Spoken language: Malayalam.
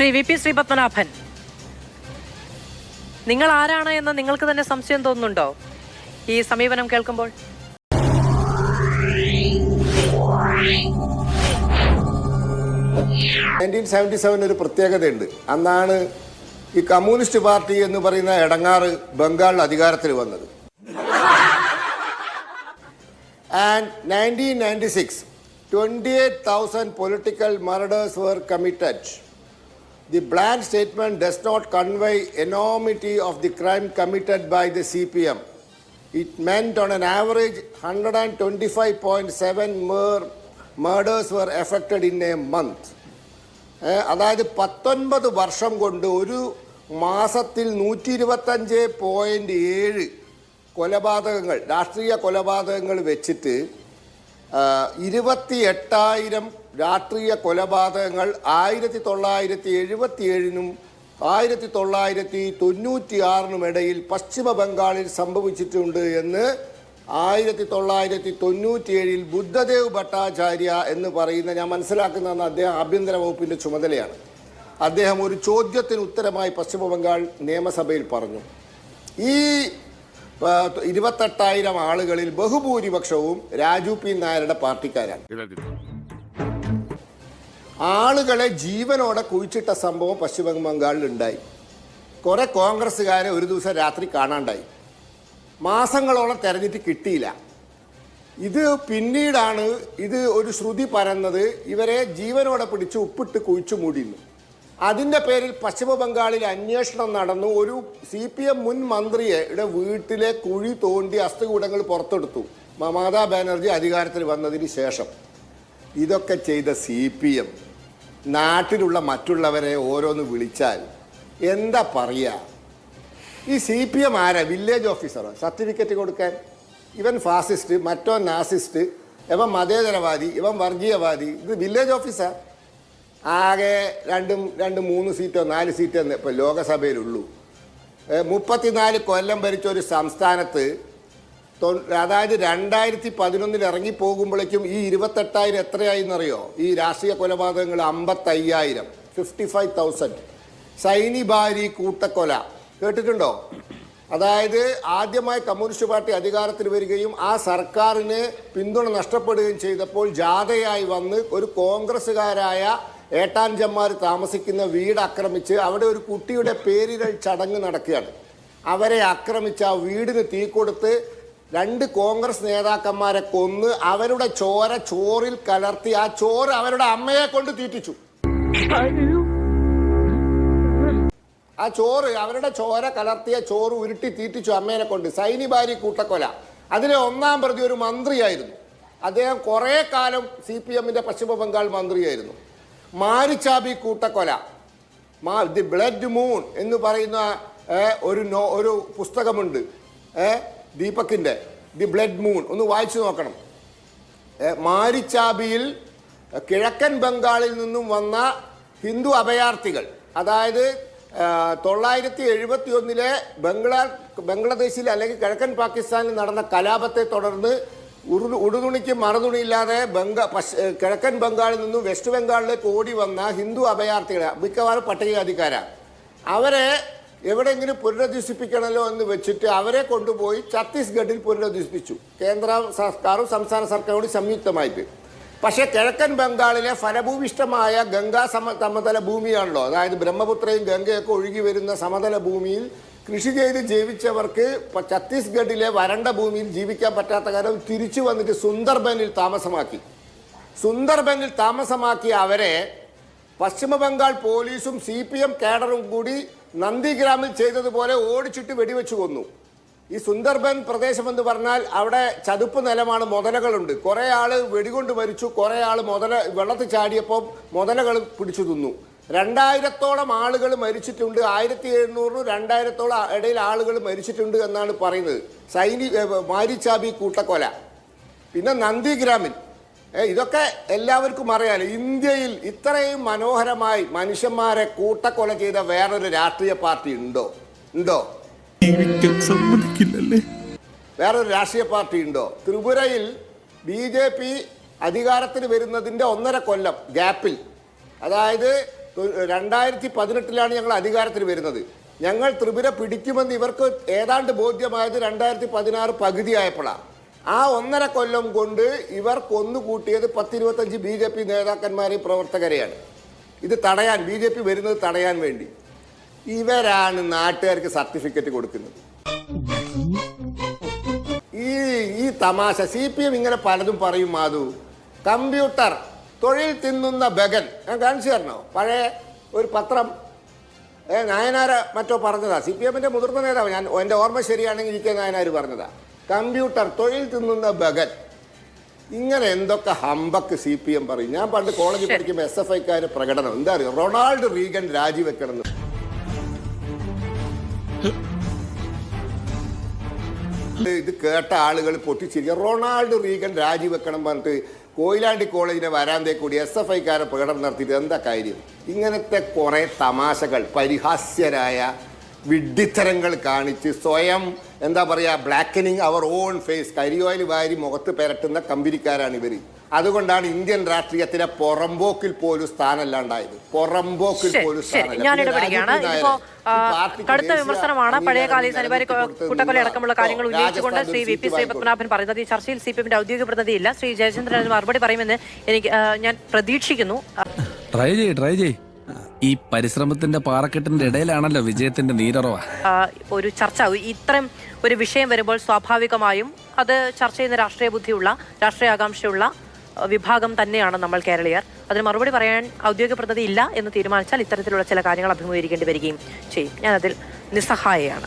Shri V P Sreepadmanabhan. നിങ്ങൾ ആരാണ് എന്ന് നിങ്ങൾക്ക് തന്നെ സംശയം തോന്നുന്നുണ്ടോ? ഈ സമീപനം കേൾക്കുമ്പോൾ. നയന്റീൻ സെവന്റി സെവൻ ഒരു പ്രത്യേകതയുണ്ട്. അന്നാണ് ഈ കമ്മ്യൂണിസ്റ്റ് പാർട്ടി എന്ന് പറയുന്ന എടങ്ങാറ് ബംഗാളിൽ അധികാരത്തിൽ വന്നത്. And nineteen ninety six twenty eight thousand political murders were committed The bland statement does not convey enormity of the crime committed by the CPM. It meant on an average 125.7 mur- murders were affected in a month. അതായത് പത്തൊൻപത് വർഷം കൊണ്ട് ഒരു മാസത്തിൽ നൂറ്റി ഇരുപത്തഞ്ച് പോയിന്റ് ഏഴ് കൊലപാതകങ്ങൾ രാഷ്ട്രീയ കൊലപാതകങ്ങൾ വെച്ചിട്ട് ഇരുപത്തി എട്ടായിരം രാഷ്ട്രീയ കൊലപാതകങ്ങൾ ആയിരത്തി തൊള്ളായിരത്തി എഴുപത്തി ഏഴിനും ആയിരത്തി തൊള്ളായിരത്തി തൊണ്ണൂറ്റി ആറിനും ഇടയിൽ പശ്ചിമ ബംഗാളിൽ സംഭവിച്ചിട്ടുണ്ട് എന്ന് ആയിരത്തി തൊള്ളായിരത്തി തൊണ്ണൂറ്റി ഏഴിൽ ബുദ്ധദേവ് ഭട്ടാചാര്യ എന്ന് പറയുന്ന ഞാൻ മനസ്സിലാക്കുന്നതെന്ന് അദ്ദേഹം ആഭ്യന്തര വകുപ്പിന്റെ ചുമതലയാണ്. അദ്ദേഹം ഒരു ചോദ്യത്തിന് ഉത്തരമായി പശ്ചിമ ബംഗാൾ നിയമസഭയിൽ പറഞ്ഞു. ഈ ഇരുപത്തെട്ടായിരം ആളുകളിൽ ബഹുഭൂരിപക്ഷവും രാജു പി നായരുടെ പാർട്ടിക്കാരാണ്. ആളുകളെ ജീവനോടെ കുഴിച്ചിട്ട സംഭവം പശ്ചിമ ബംഗാളിൽ ഉണ്ടായി. കുറെ കോൺഗ്രസ്സുകാരെ ഒരു ദിവസം രാത്രി കാണാണ്ടായി. മാസങ്ങളോളം തെരഞ്ഞിട്ട് കിട്ടിയില്ല. ഇത് പിന്നീടാണ് ഇത് ഒരു ശ്രുതി പരന്നത് ഇവരെ ജീവനോടെ പിടിച്ച് ഉപ്പിട്ട് കുഴിച്ചു മൂടിയിരുന്നു. അതിന്റെ പേരിൽ പശ്ചിമ ബംഗാളിൽ അന്വേഷണം നടന്നു. ഒരു സി പി എം മുൻ മന്ത്രിയുടെ വീട്ടിലെ കുഴി തോണ്ടി അസ്ഥികൂടങ്ങൾ പുറത്തെടുത്തു. മമതാ ബാനർജി അധികാരത്തിൽ വന്നതിന് ശേഷം. ഇതൊക്കെ ചെയ്ത സി പി എം. നാട്ടിലുള്ള മറ്റുള്ളവരെ ഓരോന്ന് വിളിച്ചാൽ എന്താ പറയുക ഈ സി പി എം ആരാ? വില്ലേജ് ഓഫീസറോ? സർട്ടിഫിക്കറ്റ് കൊടുക്കാൻ? ഇവൻ ഫാസിസ്റ്റ് മറ്റോ നാസിസ്റ്റ് ഇവൻ മതേതരവാദി ഇവൻ വർഗീയവാദി. ഇത് വില്ലേജ് ഓഫീസർ ആകെ രണ്ടും രണ്ട് മൂന്ന് സീറ്റോ നാല് സീറ്റോ ഇപ്പോൾ ലോകസഭയിലുള്ളൂ. മുപ്പത്തിനാല് കൊല്ലം ഭരിച്ച ഒരു സംസ്ഥാനത്ത് അതായത് രണ്ടായിരത്തി പതിനൊന്നിൽ ഇറങ്ങിപ്പോകുമ്പോഴേക്കും ഈ ഇരുപത്തെട്ടായിരം എത്രയായി എന്നറിയോ ഈ രാഷ്ട്രീയ കൊലപാതകങ്ങൾ അമ്പത്തയ്യായിരം fifty five thousand Sainbari കൂട്ടക്കൊല. കേട്ടിട്ടുണ്ടോ? അതായത് ആദ്യമായി കമ്മ്യൂണിസ്റ്റ് പാർട്ടി അധികാരത്തിൽ വരികയും ആ സർക്കാരിന് പിന്തുണ നഷ്ടപ്പെടുകയും ചെയ്തപ്പോൾ ജാഥയായി വന്ന് ഒരു കോൺഗ്രസ്സുകാരായ ഏട്ടാൻജന്മാർ താമസിക്കുന്ന വീട് ആക്രമിച്ച് അവിടെ ഒരു കുട്ടിയുടെ പേരിടൽ ചടങ്ങ് നടക്കുകയാണ്. അവരെ ആക്രമിച്ച് ആ വീടിന് തീ കൊടുത്ത് രണ്ട് കോൺഗ്രസ് നേതാക്കന്മാരെ കൊന്ന് അവരുടെ ചോര ചോറിൽ കലർത്തി ആ ചോറ് അവരുടെ അമ്മയെ കൊണ്ട് തീറ്റിച്ചു. ആ ചോറ് അവരുടെ ചോര കലർത്തിയ ചോറ് ഉരുട്ടി തീറ്റിച്ചു അമ്മേനെ കൊണ്ട്. സൈനിബാരി കൂട്ടക്കൊല. അതിലെ ഒന്നാം പ്രതി ഒരു മന്ത്രിയായിരുന്നു. അദ്ദേഹം കുറേ കാലം സി പി എമ്മിന്റെ പശ്ചിമ ബംഗാൾ മന്ത്രിയായിരുന്നു. മാരിച്ചാബി കൂട്ടക്കൊല. മാ ദി ബ്ലഡ് മൂൺ എന്ന് പറയുന്ന ഒരു നോ ഒരു പുസ്തകമുണ്ട്. ഏ, ദീപക്കിന്റെ ദി ബ്ലഡ് മൂൺ. ഒന്ന് വായിച്ചു നോക്കണം. മാരിച്ചാബിയിൽ കിഴക്കൻ ബംഗാളിൽ നിന്നും വന്ന ഹിന്ദു അഭയാർത്ഥികൾ. അതായത് തൊള്ളായിരത്തി എഴുപത്തി ഒന്നിലെ ബംഗ്ലാ ബംഗ്ലാദേശിൽ അല്ലെങ്കിൽ കിഴക്കൻ പാകിസ്ഥാനിൽ നടന്ന കലാപത്തെ തുടർന്ന് ഉറുദു ഉടുതുണിക്ക് മറുതുണിയില്ലാതെ ബംഗാ പശ് കിഴക്കൻ ബംഗാളിൽ നിന്നും വെസ്റ്റ് ബംഗാളിലേക്ക് ഓടി വന്ന ഹിന്ദു അഭയാർത്ഥികളെ മിക്കവാറും പട്ടികജാതിക്കാരാണ് അവരെ എവിടെയെങ്കിലും പുനരധിവസിപ്പിക്കണമല്ലോ എന്ന് വെച്ചിട്ട് അവരെ കൊണ്ടുപോയി ഛത്തീസ്ഗഡിൽ പുനരധിവസിപ്പിച്ചു. കേന്ദ്ര സർക്കാരും സംസ്ഥാന സർക്കാരും സംയുക്തമായിട്ട്. പക്ഷേ കിഴക്കൻ ബംഗാളിലെ ഫലഭൂവിഷ്ടമായ ഗംഗാ സമ സമതല ഭൂമിയാണല്ലോ. അതായത് ബ്രഹ്മപുത്രയും ഗംഗയൊക്കെ ഒഴുകി വരുന്ന സമതല ഭൂമിയിൽ കൃഷി ചെയ്ത് ജീവിച്ചവർക്ക് ഛത്തീസ്ഗഡിലെ വരണ്ട ഭൂമിയിൽ ജീവിക്കാൻ പറ്റാത്ത കാലം തിരിച്ചു വന്നിട്ട് സുന്ദർബനിൽ താമസമാക്കി. സുന്ദർബനിൽ താമസമാക്കിയ അവരെ പശ്ചിമബംഗാൾ പോലീസും സി പി എം കേഡറും കൂടി നന്ദിഗ്രാമിൽ ചെയ്തതുപോലെ ഓടിച്ചിട്ട് വെടിവെച്ചു കൊന്നു. ഈ സുന്ദർബൻ പ്രദേശം എന്ന് പറഞ്ഞാൽ അവിടെ ചതുപ്പ് നിലമാണ് മുതലകളുണ്ട്. കുറേ ആൾ വെടികൊണ്ട് മരിച്ചു കുറേ ആൾ മുതല വെള്ളത്തിൽ ചാടിയപ്പോൾ മുതലകൾ പിടിച്ചു തിന്നു. രണ്ടായിരത്തോളം ആളുകൾ മരിച്ചിട്ടുണ്ട്. ആയിരത്തി എഴുന്നൂറിനും രണ്ടായിരത്തോളം ഇടയിൽ ആളുകൾ മരിച്ചിട്ടുണ്ട് എന്നാണ് പറയുന്നത്. സൈനി മാരിച്ചാബി കൂട്ടക്കൊല. പിന്നെ നന്ദിഗ്രാമിൽ ഇതൊക്കെ എല്ലാവർക്കും അറിയാലോ. ഇന്ത്യയിൽ ഇത്രയും മനോഹരമായി മനുഷ്യന്മാരെ കൂട്ടക്കൊല ചെയ്ത വേറൊരു രാഷ്ട്രീയ പാർട്ടി ഉണ്ടോ? ഉണ്ടോ? സമ്മതിക്കില്ലല്ലേ? വേറൊരു രാഷ്ട്രീയ പാർട്ടി ഉണ്ടോ? ത്രിപുരയിൽ ബി ജെ പി അധികാരത്തിന് വരുന്നതിന്റെ ഒന്നര കൊല്ലം ഗ്യാപ്പിൽ. അതായത് രണ്ടായിരത്തി പതിനെട്ടിലാണ് ഞങ്ങൾ അധികാരത്തിൽ വരുന്നത്. ഞങ്ങൾ ത്രിപുര പിടിക്കുമെന്ന് ഇവർക്ക് ഏതാണ്ട് ബോധ്യമായത് രണ്ടായിരത്തി പതിനാറ് പകുതിയായപ്പോഴാണ് ആ ഒന്നര കൊല്ലം കൊണ്ട് ഇവർ കൊന്നുകൂട്ടിയത് പത്തിരുപത്തഞ്ച് ബി ജെ പി നേതാക്കന്മാരെയും പ്രവർത്തകരെയാണ്. ഇത് തടയാൻ ബി ജെ പി വരുന്നത് തടയാൻ വേണ്ടി. ഇവരാണ് നാട്ടുകാർക്ക് സർട്ടിഫിക്കറ്റ് കൊടുക്കുന്നത്. ഈ ഈ തമാശ സി പി എം ഇങ്ങനെ പലതും പറയും മാധു. കമ്പ്യൂട്ടർ തൊഴിൽ തിന്നുന്ന ബഗൻ. ഞാൻ കാണിച്ചു തരണോ? പഴയ ഒരു പത്രം. നായനാര മറ്റോ പറഞ്ഞതാ. സി പി എമ്മിന്റെ മുതിർന്ന നേതാവ്. ഞാൻ എന്റെ ഓർമ്മ ശരിയാണെങ്കിൽ ഇരിക്കെ നായനാർ പറഞ്ഞതാ. കമ്പ്യൂട്ടർ തൊഴിൽ തിന്നുന്ന ബഗൻ. ഇങ്ങനെ എന്തൊക്കെ ഹമ്പക്ക് സി പി എം പറയും. ഞാൻ പണ്ട് കോളേജിൽ പഠിക്കുമ്പോൾ എസ് എഫ് ഐക്കാര് പ്രകടനം. എന്താ അറിയോ? റൊണാൾഡ് റീഗൻ രാജിവെക്കണം ഇത് കേട്ട ആളുകൾ പൊട്ടിച്ചിരിക്കുക റൊണാൾഡ് റീഗൻ രാജിവെക്കണം പറഞ്ഞിട്ട് കൊയിലാണ്ടി കോളേജിന്റെ വരാന്തേ കൂടി എസ് എഫ് ഐക്കാരെ പ്രകടനം നടത്തിയിട്ട് എന്താ കാര്യം? ഇങ്ങനത്തെ കുറേ തമാശകൾ പരിഹാസ്യരായ വിഡ്ഢിത്തരങ്ങൾ കാണിച്ച് സ്വയം എന്താ പറയുക ബ്ലാക്കനിങ് അവർ ഓൺ ഫേസ് കരിയോയിൽ വാരി മുഖത്ത് പെരട്ടുന്ന കമ്പനിക്കാരാണ് ഇവർ അതുകൊണ്ടാണ് ഇന്ത്യൻ രാഷ്ട്രീയത്തിലെ പുറമ്പോക്കിൽ പോലും സ്ഥാനമല്ലാണ്ടായത്. പുറമ്പോക്കിൽ ശരി, പോലും കടുത്ത വിമർശനമാണ് പഴയ കാലി അംഗീകാരം സനിപാരി കൂട്ടക്കൊല അടക്കമുള്ള കാര്യങ്ങൾ ഉന്നയിച്ചുകൊണ്ട് ശ്രീ വി പി ശ്രീ പത്മനാഭൻ പറയുന്നത് ഈ ചർച്ചയിൽ സി പി എമ്മിന്റെ ഔദ്യോഗിക പ്രതിനിധിയില്ല. ശ്രീ ജയചന്ദ്രൻ മറുപടി പറയുമെന്ന് എനിക്ക് ഞാൻ പ്രതീക്ഷിക്കുന്നു. ട്രൈ ചെയ്യ് ട്രൈ ചെയ് ഈ പരിശ്രമത്തിന്റെ പാറക്കെട്ടിന്റെ ഇടയിലാണല്ലോ വിജയത്തിന്റെ നീരറവ. ഒരു ചർച്ച ഇത്രയും ഒരു വിഷയം വരുമ്പോൾ സ്വാഭാവികമായും അത് ചർച്ച ചെയ്യുന്ന രാഷ്ട്രീയ ബുദ്ധിയുള്ള രാഷ്ട്രീയ ആകാംക്ഷയുള്ള വിഭാഗം തന്നെയാണ് നമ്മൾ കേരളീയർ. അതിന് മറുപടി പറയാൻ ഔദ്യോഗിക പ്രതിനിധി ഇല്ല എന്ന് തീരുമാനിച്ചാൽ ഇത്തരത്തിലുള്ള ചില കാര്യങ്ങൾ അഭിമുഖീകരിക്കേണ്ടി വരികയും ചെയ്യും. ഞാനതിൽ നിസ്സഹായയാണ്.